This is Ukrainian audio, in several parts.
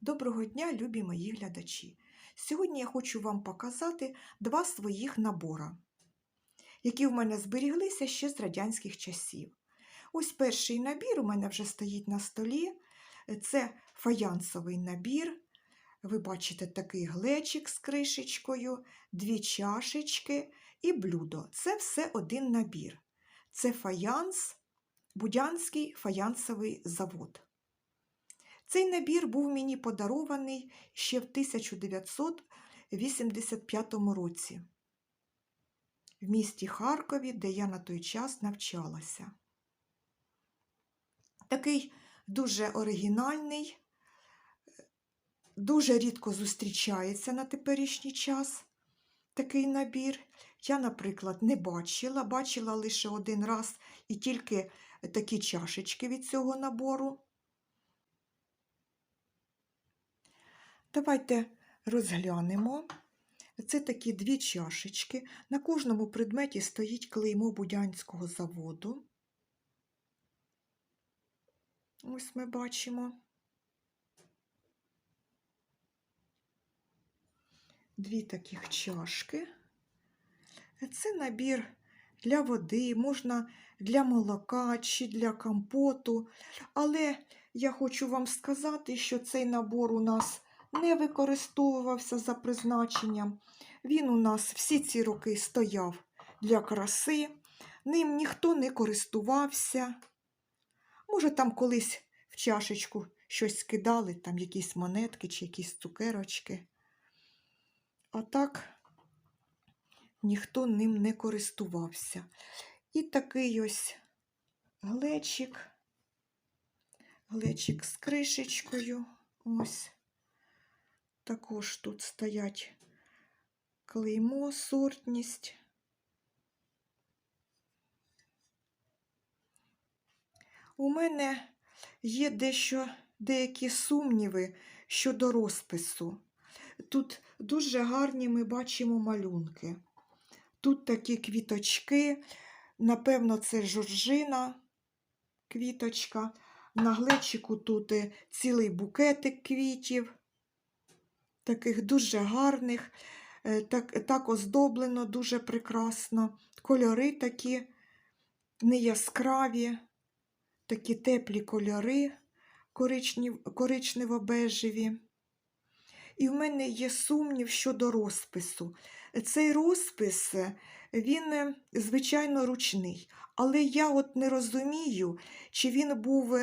Доброго дня, любі мої глядачі! Сьогодні я хочу вам показати два своїх набора, які в мене зберіглися ще з радянських часів. Ось перший набір у мене вже стоїть на столі. Це фаянсовий набір. Ви бачите такий глечик з кришечкою, дві чашечки і блюдо. Це все один набір. Це фаянс, Будянський фаянсовий завод. Цей набір був мені подарований ще в 1985 році в місті Харкові, де я на той час навчалася. Такий дуже оригінальний, дуже рідко зустрічається на теперішній час такий набір. Я, наприклад, не бачила, бачила лише один раз і тільки такі чашечки від цього набору. Давайте розглянемо. Це такі дві чашечки. На кожному предметі стоїть клеймо Будянського заводу. Ось ми бачимо. Дві таких чашки. Це набір для води, можна для молока чи для компоту. Але я хочу вам сказати, що цей набор у нас не використовувався за призначенням. Він у нас всі ці роки стояв для краси, ним ніхто не користувався. Може, там колись в чашечку щось скидали, там якісь монетки чи якісь цукерочки. А так ніхто ним не користувався. І такий ось глечик, глечик з кришечкою. Ось. Також тут стоять клеймо, сортність. У мене є дещо деякі сумніви щодо розпису. Тут дуже гарні ми бачимо малюнки. Тут такі квіточки, напевно, це жоржина квіточка. На глечику тут цілий букетик квітів таких дуже гарних, так, так оздоблено, дуже прекрасно. Кольори такі неяскраві, такі теплі кольори коричнево-бежеві. І в мене є сумнів щодо розпису. Цей розпис, він, звичайно, ручний, але я от не розумію, чи він був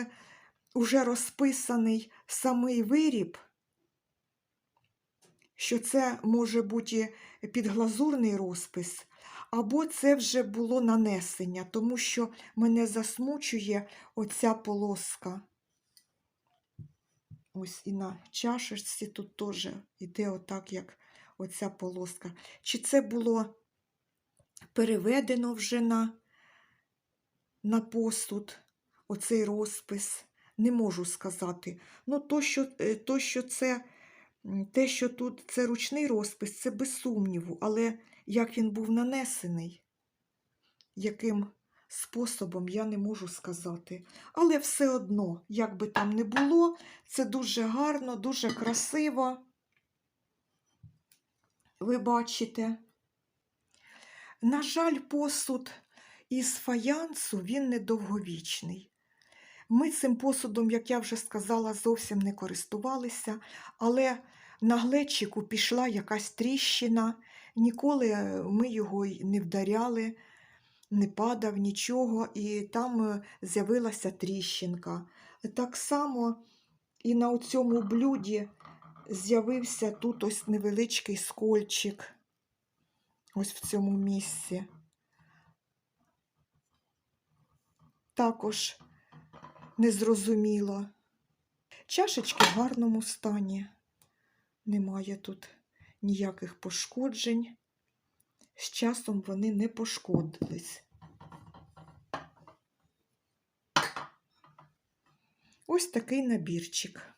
уже розписаний самий виріб, що це може бути підглазурний розпис, або це вже було нанесення, тому що мене засмучує оця полоска. Ось і на чашечці тут теж йде отак, як оця полоска. Чи це було переведено вже на, на посуд, оцей розпис? Не можу сказати. Ну, то, що, то, що це те, що тут це ручний розпис, це без сумніву, але як він був нанесений, яким способом, я не можу сказати. Але все одно, як би там не було, це дуже гарно, дуже красиво. Ви бачите. На жаль, посуд із фаянсу він недовговічний. Ми цим посудом, як я вже сказала, зовсім не користувалися, але на глечику пішла якась тріщина, ніколи ми його не вдаряли, не падав нічого, і там з'явилася тріщинка. Так само і на цьому блюді з'явився тут ось невеличкий скольчик, ось в цьому місці. Також незрозуміло. Чашечки в гарному стані. Немає тут ніяких пошкоджень. З часом вони не пошкодились. Ось такий набірчик.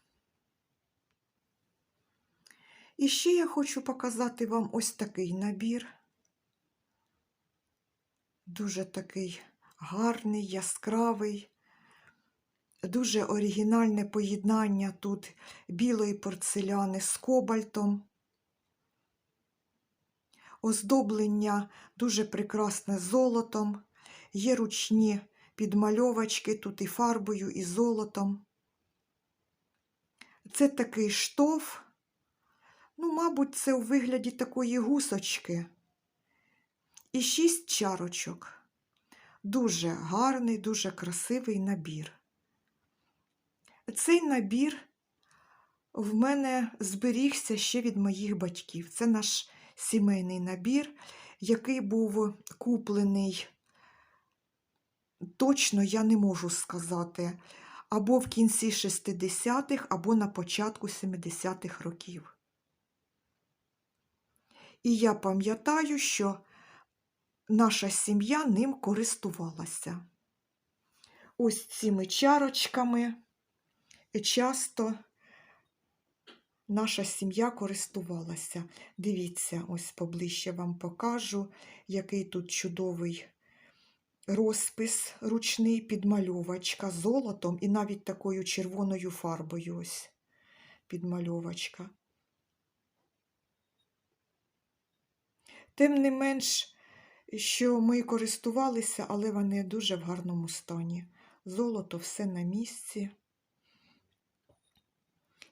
І ще я хочу показати вам ось такий набір. Дуже такий гарний, яскравий. Дуже оригінальне поєднання тут білої порцеляни з кобальтом. Оздоблення дуже прекрасне золотом. Є ручні підмальовочки тут і фарбою, і золотом. Це такий штоф. Ну, мабуть, це у вигляді такої гусочки. І шість чарочок. Дуже гарний, дуже красивий набір. Цей набір в мене зберігся ще від моїх батьків. Це наш сімейний набір, який був куплений, точно я не можу сказати, або в кінці 60-х, або на початку 70-х років. І я пам'ятаю, що наша сім'я ним користувалася. Ось цими чарочками часто наша сім'я користувалася. Дивіться, ось поближче вам покажу, який тут чудовий розпис ручний, підмальовочка золотом і навіть такою червоною фарбою. Ось підмальовочка. Тим не менш, що ми користувалися, але вони дуже в гарному стані. Золото все на місці.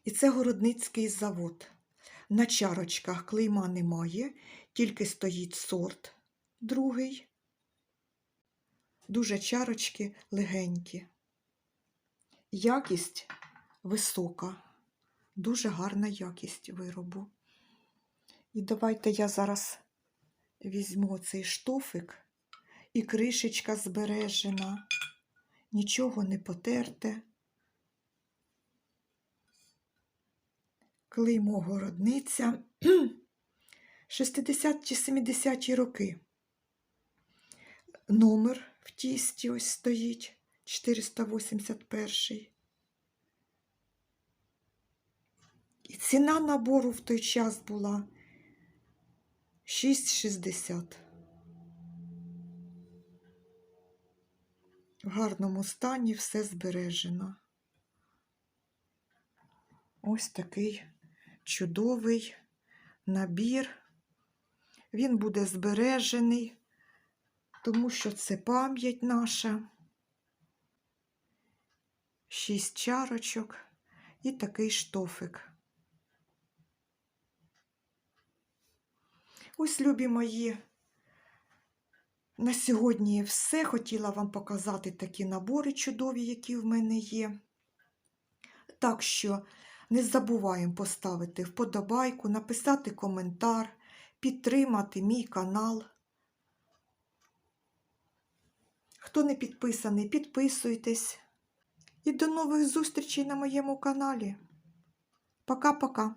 І це городницький завод. На чарочках клейма немає, тільки стоїть сорт другий. Дуже чарочки легенькі. Якість висока, дуже гарна якість виробу. І давайте я зараз візьму цей штофик, і кришечка збережена, нічого не потерте. Клеймо городниця 60 чи 70 роки. Номер в тісті ось стоїть 481. І ціна набору в той час була 6,60. В гарному стані все збережено. Ось такий чудовий набір. Він буде збережений, тому що це пам'ять наша. Шість чарочок і такий штофик. Ось, любі мої, на сьогодні все. Хотіла вам показати такі набори чудові, які в мене є. Так що не забуваємо поставити вподобайку, написати коментар, підтримати мій канал. Хто не підписаний, підписуйтесь. І до нових зустрічей на моєму каналі. Пока-пока.